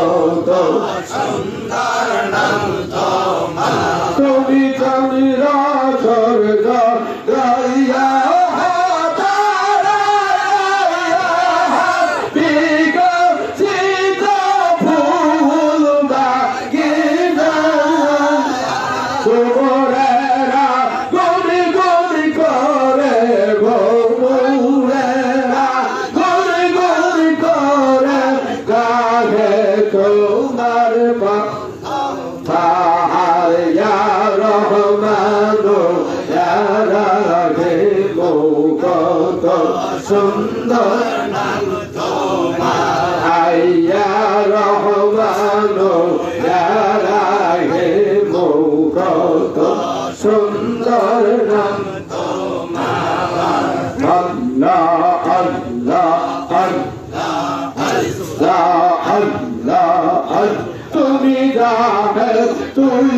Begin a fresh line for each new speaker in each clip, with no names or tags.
কত তুমি কত সুন্দর নাম তোমার ইয়া রহমান ইয়া রাহিম কত সুন্দর নাম তোমার আল্লাহ আল্লাহ আল্লাহ আল্লাহ তুমি তুই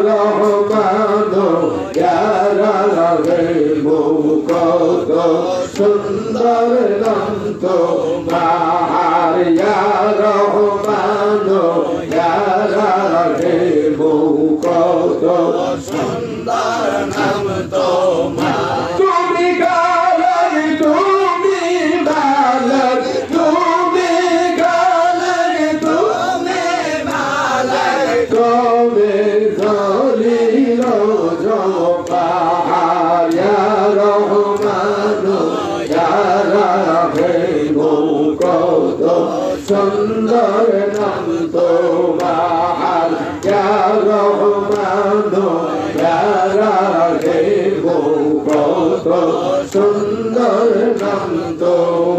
রহমান ইয়া রাহিম কত সুন্দর নাম তোমার ইয়া রহমান ইয়া রাহিম কত সুন্দর নাম তোমার তুমি রহমান যারা রাহিম কত সুন্দর নাম তোমার ইয়া রহমান ইয়া রাহিম কত সুন্দর নাম তোমার